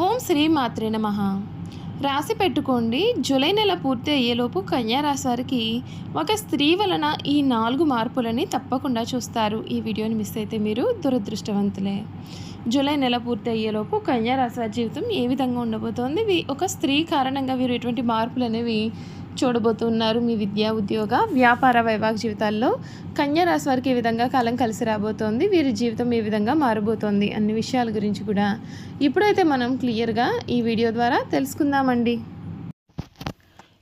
ఓం శ్రీ మాత్రే నమ. రాసి పెట్టుకోండి. జూలై నెల పూర్తి అయ్యేలోపు కన్యా వారికి ఒక స్త్రీ వలన ఈ నాలుగు మార్పులని తప్పకుండా చూస్తారు. ఈ వీడియోని మిస్ అయితే మీరు దురదృష్టవంతులే. జూలై నెల పూర్తి అయ్యేలోపు కన్యా వారి జీవితం ఏ విధంగా ఉండబోతోంది? ఒక స్త్రీ కారణంగా వీరు ఎటువంటి మార్పులు అనేవి చూడబోతున్నారు మీ విద్యా ఉద్యోగ వ్యాపార వైవాహిక జీవితాల్లో. కన్యా రాశి వారికి ఏ విధంగా కాలం కలిసి రాబోతోంది. వీరి జీవితం ఏ విధంగా మారబోతోంది అన్ని విషయాల గురించి కూడా. ఇప్పుడైతే మనం క్లియర్గా ఈ వీడియో ద్వారా తెలుసుకుందామండి.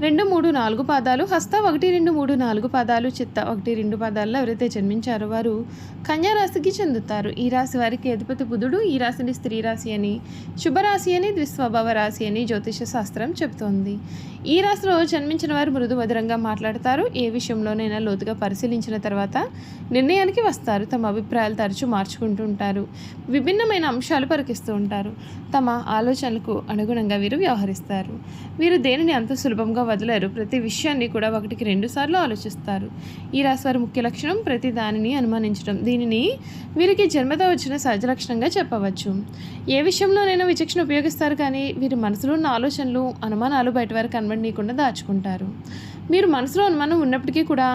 రెండు మూడు నాలుగు పాదాలు హస్త ఒకటి రెండు మూడు నాలుగు పాదాలు చిత్త ఒకటి రెండు పాదాల్లో ఎవరైతే జన్మించారో వారు కన్యారాశికి చెందుతారు. ఈ రాశి వారికి అధిపతి బుధుడు ఈ రాశిని స్త్రీ రాశి అని శుభరాశి అని ద్విస్వభావ రాశి అని జ్యోతిష శాస్త్రం చెబుతోంది. ఈ రాశిలో జన్మించిన వారు మృదు మధురంగా మాట్లాడతారు. ఏ విషయంలోనైనా లోతుగా పరిశీలించిన తర్వాత నిర్ణయానికి వస్తారు. తమ అభిప్రాయాలు తరచూ మార్చుకుంటూ ఉంటారు. విభిన్నమైన అంశాలు పరికిస్తూ ఉంటారు. తమ ఆలోచనలకు అనుగుణంగా వీరు వ్యవహరిస్తారు. వీరు దేనిని అంత సులభంగా వదిలేరు. ప్రతి విషయాన్ని కూడా ఒకటికి రెండు సార్లు ఆలోచిస్తారు. ఈ రాశి వారి ముఖ్య లక్షణం ప్రతి దానిని అనుమానించడం. దీనిని వీరికి జన్మత వచ్చిన సహజ లక్షణంగా చెప్పవచ్చు. ఏ విషయంలోనైనా విచక్షణ ఉపయోగిస్తారు కానీ వీరి మనసులో ఉన్న ఆలోచనలు అనుమానాలు బయట వారికి కనబడనీయకుండా దాచుకుంటారు. మీరు మనసులో అనుమానం ఉన్నప్పటికీ కూడా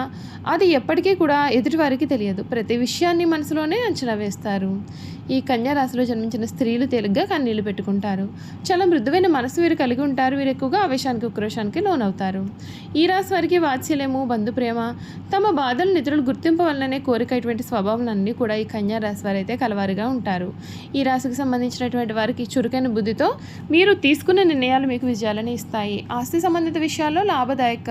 అది ఎప్పటికీ కూడా ఎదుటివారికి తెలియదు. ప్రతి విషయాన్ని మనసులోనే అంచనా వేస్తారు. ఈ కన్యా రాశిలో జన్మించిన స్త్రీలు తేలిగ్గా కన్నీళ్ళు పెట్టుకుంటారు. చాలా మృదువైన మనసు వీరు కలిగి ఉంటారు. వీరు ఎక్కువగా ఆవేశానికి ఉక్రోషానికి లోనవుతారు. ఈ రాశి వారికి వాత్సల్యము బంధుప్రేమ తమ బాధలు నిధులు గుర్తింప వలననే కోరిక ఇటువంటి స్వభావం అన్నీ కూడా ఈ కన్యా రాశి వారు అయితే కలవారిగా ఉంటారు. ఈ రాశికి సంబంధించినటువంటి వారికి చురుకైన బుద్ధితో మీరు తీసుకున్న నిర్ణయాలు మీకు విజయాలను ఇస్తాయి. ఆస్తి సంబంధిత విషయాల్లో లాభదాయక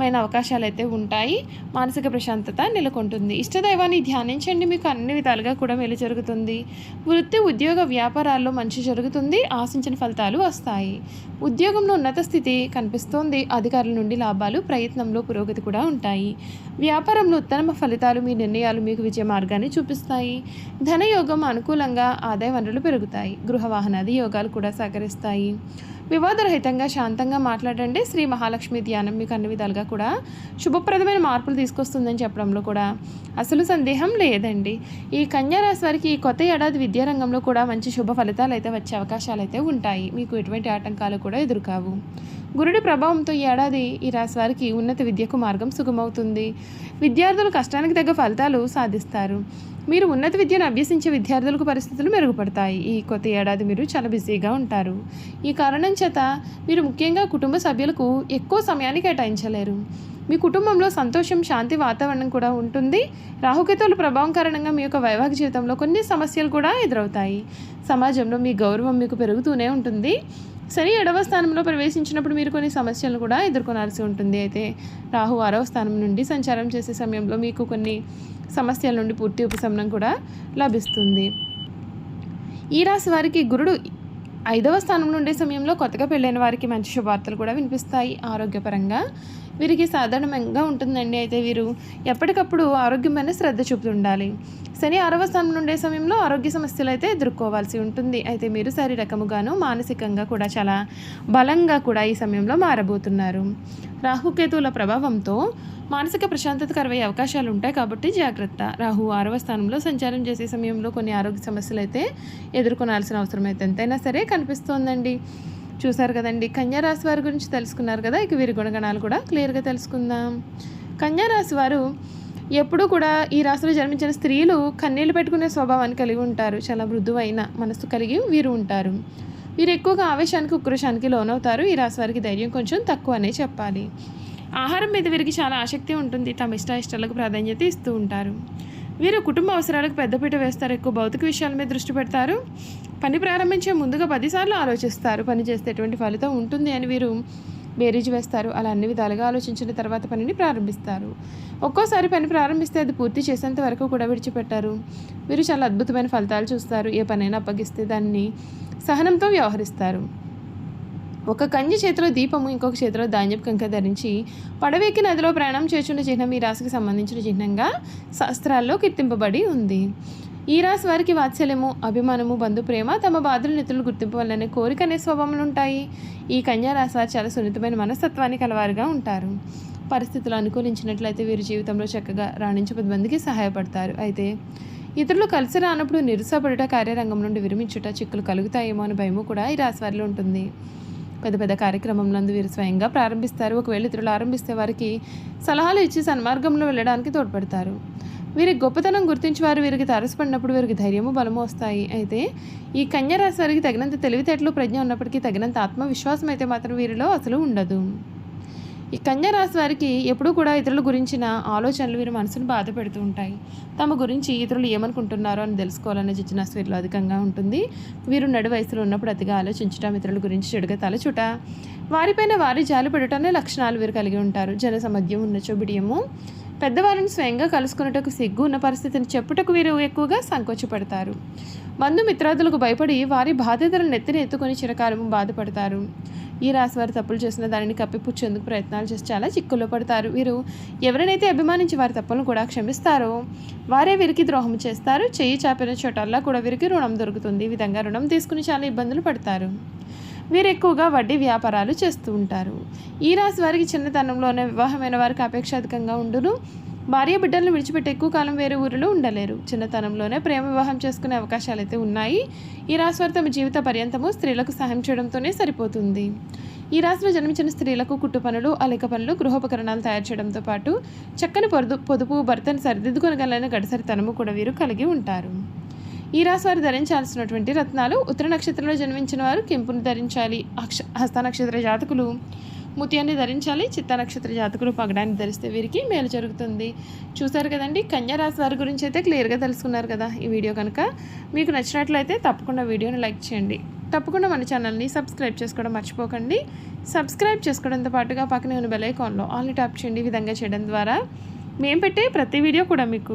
మైన అవకాశాలు అయితే ఉంటాయి మానసిక ప్రశాంతత నెలకొంటుంది. ఇష్టదైవాన్ని ధ్యానించండి మీకు అన్ని విధాలుగా కూడా మేలు జరుగుతుంది. వృత్తి ఉద్యోగ వ్యాపారాల్లో మంచి జరుగుతుంది ఆశించిన ఫలితాలు వస్తాయి. ఉద్యోగంలో ఉన్నత స్థితి కనిపిస్తోంది అధికారుల నుండి లాభాలు ప్రయత్నంలో పురోగతి కూడా ఉంటాయి. వ్యాపారంలో ఉత్తమ ఫలితాలు మీ నిర్ణయాలు మీకు విజయ మార్గాన్ని చూపిస్తాయి. ధనయోగం అనుకూలంగా ఆదాయ వనరులు పెరుగుతాయి గృహ వాహనాది యోగాలు కూడా సహకరిస్తాయి. వివాదరహితంగా శాంతంగా మాట్లాడండి. శ్రీ మహాలక్ష్మి ధ్యానం మీకు అన్ని విధాలుగా కూడా శుభప్రదమైన మార్పులు తీసుకొస్తుందని చెప్పడంలో కూడా అసలు సందేహం లేదండి. ఈ కన్యారాశి వారికి ఈ కొత్త ఏడాది విద్యారంగంలో కూడా మంచి శుభ ఫలితాలు అయితే వచ్చే అవకాశాలు అయితే ఉంటాయి. మీకు ఎటువంటి ఆటంకాలు కూడా ఎదురుకావు. గురుడి ప్రభావంతో ఈ ఏడాది ఈ రాశి వారికి ఉన్నత విద్యకు మార్గం సుగమవుతుంది. విద్యార్థులు కష్టానికి తగ్గ ఫలితాలు సాధిస్తారు. మీరు ఉన్నత విద్యను అభ్యసించే విద్యార్థులకు పరిస్థితులు మెరుగుపడతాయి. ఈ కొత్త ఏడాది మీరు చాలా బిజీగా ఉంటారు. ఈ కారణం చేత మీరు ముఖ్యంగా కుటుంబ సభ్యులకు ఎక్కువ సమయాన్ని కేటాయించలేరు. మీ కుటుంబంలో సంతోషం శాంతి వాతావరణం కూడా ఉంటుంది. రాహుకేతువుల ప్రభావం కారణంగా మీ యొక్క వైవాహిక జీవితంలో కొన్ని సమస్యలు కూడా ఎదురవుతాయి. సమాజంలో మీ గౌరవం మీకు పెరుగుతూనే ఉంటుంది. సరే ఏడవ స్థానంలో ప్రవేశించినప్పుడు మీరు కొన్ని సమస్యలను కూడా ఎదుర్కొనాల్సి ఉంటుంది. అయితే రాహు ఆరవ స్థానం నుండి సంచారం చేసే సమయంలో మీకు కొన్ని సమస్యల నుండి పూర్తి ఉపశమనం కూడా లభిస్తుంది. ఈ రాశి వారికి గురుడు ఐదవ స్థానంలో ఉండే సమయంలో కొత్తగా పెళ్ళైన వారికి మంచి శుభార్తలు కూడా వినిపిస్తాయి. ఆరోగ్యపరంగా వీరికి సాధారణంగా ఉంటుందండి. అయితే వీరు ఎప్పటికప్పుడు ఆరోగ్యం మీద శ్రద్ధ చూపుతుండాలి. శని ఆరవ స్థానం ఉండే సమయంలో ఆరోగ్య సమస్యలు అయితే ఎదుర్కోవాల్సి ఉంటుంది. అయితే మీరు శారీరకముగాను మానసికంగా కూడా చాలా బలంగా కూడా ఈ సమయంలో మారబోతున్నారు. రాహుకేతువుల ప్రభావంతో మానసిక ప్రశాంతత కరవయ్యే అవకాశాలు ఉంటాయి కాబట్టి జాగ్రత్త. రాహు ఆరవ స్థానంలో సంచారం చేసే సమయంలో కొన్ని ఆరోగ్య సమస్యలు అయితే ఎదుర్కొనాల్సిన అవసరం అయితే ఎంతైనా సరే కనిపిస్తోందండి. చూసారు కదండి కన్యారాశి వారి గురించి తెలుసుకున్నారు కదా ఇక వీరి గుణగణాలు కూడా క్లియర్గా తెలుసుకుందాం. కన్యారాశి వారు ఎప్పుడూ కూడా ఈ రాశిలో జన్మించిన స్త్రీలు కన్నీళ్ళు పెట్టుకునే స్వభావాన్ని కలిగి ఉంటారు. చాలా మృదువైన మనసు కలిగి వీరు ఉంటారు. వీరు ఎక్కువగా ఆవేశానికి ఉక్రోషానికి లోనవుతారు. ఈ రాశి వారికి ధైర్యం కొంచెం తక్కువనే చెప్పాలి. ఆహారం మీద వీరికి చాలా ఆసక్తి ఉంటుంది. తమ ఇష్ట ఇష్టాలకు ప్రాధాన్యత ఇస్తూ ఉంటారు. వీరు కుటుంబ అవసరాలకు పెద్దపీట వేస్తారు. ఎక్కువ భౌతిక విషయాల మీద దృష్టి పెడతారు. పని ప్రారంభించే ముందుగా పదిసార్లు ఆలోచిస్తారు. పని చేస్తే ఎటువంటి ఫలితం ఉంటుంది అని వీరు బేరీజు వేస్తారు. అలా అన్ని విధాలుగా ఆలోచించిన తర్వాత పనిని ప్రారంభిస్తారు. ఒక్కోసారి పని ప్రారంభిస్తే అది పూర్తి చేసేంత వరకు కూడా విడిచిపెట్టారు. వీరు చాలా అద్భుతమైన ఫలితాలు చూస్తారు. ఏ పనైనా అప్పగిస్తే దాన్ని సహనంతో వ్యవహరిస్తారు. ఒక కంజి చేతిలో దీపము ఇంకొక చేతిలో ధాన్యపు కంక ధరించి పడవెక్కి నదిలో ప్రయాణం చేస్తున్న చిహ్నం ఈ రాశికి సంబంధించిన చిహ్నంగా శాస్త్రాల్లో కీర్తింపబడి ఉంది. ఈ రాశి వారికి వాత్సల్యము అభిమానము బంధు ప్రేమ తమ బాధలు నిధులు గుర్తింపు వల్లనే కోరిక అనే స్వభావములు ఉంటాయి. ఈ కన్యా రాశి వారు చాలా సున్నితమైన మనస్తత్వాన్ని కలవారుగా ఉంటారు. పరిస్థితులు అనుకూలించినట్లయితే వీరి జీవితంలో చక్కగా రాణించే పది మందికి సహాయపడతారు. అయితే ఇతరులు కలిసి రానప్పుడు నిరుసపడుట కార్యరంగం నుండి విరమించుట చిక్కులు కలుగుతాయేమో అని భయము కూడా ఈ రాశి వారిలో ఉంటుంది. పెద్ద పెద్ద కార్యక్రమంలందు వీరు స్వయంగా ప్రారంభిస్తారు. ఒకవేళ ఇతరులు ఆరంభిస్తే వారికి సలహాలు ఇచ్చి సన్మార్గంలో వెళ్ళడానికి తోడ్పడతారు. వీరి గొప్పతనం గుర్తించి వారు వీరికి తారసపడినప్పుడు వీరికి ధైర్యము బలము వస్తాయి. అయితే ఈ కన్యరాశి వారికి తగినంత తెలివితేటలు ప్రజ్ఞ ఉన్నప్పటికీ తగినంత ఆత్మవిశ్వాసం అయితే మాత్రం వీరిలో అసలు ఉండదు. ఈ కన్యరాశి వారికి ఎప్పుడూ కూడా ఇతరుల గురించిన ఆలోచనలు వీరి మనసును బాధ పెడుతూ ఉంటాయి. తమ గురించి ఇతరులు ఏమనుకుంటున్నారో అని తెలుసుకోవాలనే జిజ్ఞాస వీరిలో అధికంగా ఉంటుంది. వీరు నడు వయసులో ఉన్నప్పుడు అతిగా ఆలోచించడం ఇతరుల గురించి చెడుగా తలచుట వారిపైన వారి జాలి పెడటమే లక్షణాలు వీరు కలిగి ఉంటారు. జన సమధ్యం ఉన్న చోబిడియము పెద్దవారిని స్వయంగా కలుసుకున్నటకు సిగ్గు ఉన్న పరిస్థితిని చెప్పుటకు వీరు ఎక్కువగా సంకోచపడతారు. బంధుమిత్రాదులకు భయపడి వారి బాధ్యతలను నెత్తిన ఎత్తుకొని చిరకాలము బాధపడతారు. ఈ రాశి వారు తప్పులు చేసిన దానిని కప్పిపుచ్చేందుకు ప్రయత్నాలు చేసి చాలా చిక్కుల్లో పడతారు. వీరు ఎవరినైతే అభిమానించి వారి తప్పులను కూడా క్షమిస్తారో వారే వీరికి ద్రోహం చేస్తారు. చెయ్యి చాపిన చోటల్లా కూడా వీరికి రుణం దొరుకుతుంది. ఈ విధంగా రుణం తీసుకుని చాలా ఇబ్బందులు పడతారు. వీరు ఎక్కువగా వడ్డీ వ్యాపారాలు చేస్తూ ఉంటారు. ఈ రాశి వారికి చిన్నతనంలోనే వివాహమైన వారికి అపేక్షాధికంగా ఉండును. భార్య బిడ్డలను విడిచిపెట్టి ఎక్కువ కాలం వేరే ఊరిలో ఉండలేరు. చిన్నతనంలోనే ప్రేమ వివాహం చేసుకునే అవకాశాలు అయితే ఉన్నాయి. ఈ రాశి వారు తమ జీవిత పర్యంతము స్త్రీలకు సహాయం చేయడంతోనే సరిపోతుంది. ఈ రాశిలో జన్మించిన స్త్రీలకు కుట్టు పనులు అలిక పనులు గృహోపకరణాలు తయారు చేయడంతో పాటు చక్కని పొదు పొదుపు భర్తను సరిదిద్దుకొనగలైన గడసరితనము కూడా వీరు కలిగి ఉంటారు. ఈ రాశి వారు ధరించాల్సినటువంటి రత్నాలు ఉత్తర నక్షత్రంలో జన్మించిన వారు కెంపును ధరించాలి అక్ష హస్త నక్షత్ర జాతకులు ముత్యాన్ని ధరించాలి చిత్త నక్షత్ర జాతకులు పగడాన్ని ధరిస్తే వీరికి మేలు జరుగుతుంది. చూసారు కదండి కన్యా రాశి వారి గురించి అయితే క్లియర్గా తెలుసుకున్నారు కదా ఈ వీడియో కనుక. మీకు నచ్చినట్లయితే తప్పకుండా వీడియోని లైక్ చేయండి. తప్పకుండా మన ఛానల్ని సబ్స్క్రైబ్ చేసుకోవడం మర్చిపోకండి. సబ్స్క్రైబ్ చేసుకోవడంతో పాటుగా పక్కనే ఉన్న బెల్ ఐకాన్లో ఆల్ని ట్యాప్ చేయండి ఈ విధంగా చేయడం ద్వారా. మేము పెట్టే ప్రతి వీడియో కూడా మీకు